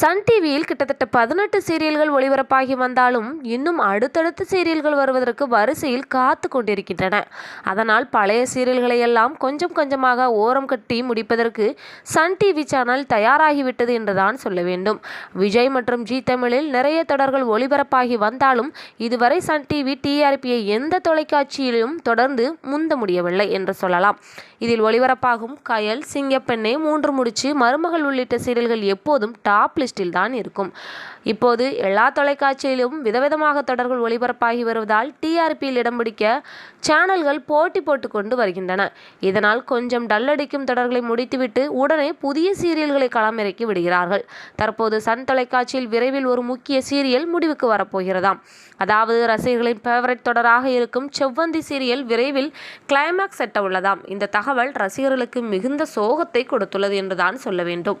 Sun டிவியில் கிட்டத்தட்ட பதினெட்டு சீரியல்கள் ஒளிபரப்பாகி வந்தாலும் இன்னும் அடுத்தடுத்த சீரியல்கள் வருவதற்கு வரிசையில் காத்து கொண்டிருக்கின்றன. அதனால் பழைய சீரியல்களை எல்லாம் கொஞ்சம் கொஞ்சமாக ஓரம் கட்டி முடிப்பதற்கு சன் டிவி சேனல் தயாராகிவிட்டது என்றுதான் சொல்ல வேண்டும். விஜய் மற்றும் ஜி தமிழில் நிறைய தொடர்கள் ஒளிபரப்பாகி வந்தாலும் இதுவரை சன் டிவி டிஆர்பியை எந்த தொலைக்காட்சியிலும் தொடர்ந்து முந்த முடியவில்லை என்று சொல்லலாம். இதில் ஒளிபரப்பாகும் கயல் சிங்கப்பெண்ணே மூன்று முடிச்சு மருமகள் உள்ளிட்ட சீரியல்கள் எப்போதும் டாப் லிஸ்டில் தான் இருக்கும். இப்போது எல்லா தொலைக்காட்சியிலும் விதவிதமாக தொடர்கள் ஒளிபரப்பாகி வருவதால் டிஆர்பியில் இடம் பிடிக்க சேனல்கள் போட்டி போட்டுக்கொண்டு வருகின்றன. இதனால் கொஞ்சம் டல்லடிக்கும் தொடர்களை முடித்துவிட்டு உடனே புதிய சீரியல்களை களமிறக்கி விடுகிறார்கள். தற்போது சன் தொலைக்காட்சியில் விரைவில் ஒரு முக்கிய சீரியல் முடிவுக்கு வரப்போகிறதாம். அதாவது ரசிகர்களின் ஃபேவரட் தொடராக இருக்கும் செவ்வந்தி சீரியல் விரைவில் கிளைமேக்ஸ் எட்ட உள்ளதாம். இந்த தகவல் ரசிகர்களுக்கு மிகுந்த சோகத்தை கொடுத்துள்ளது என்றுதான் சொல்ல வேண்டும்.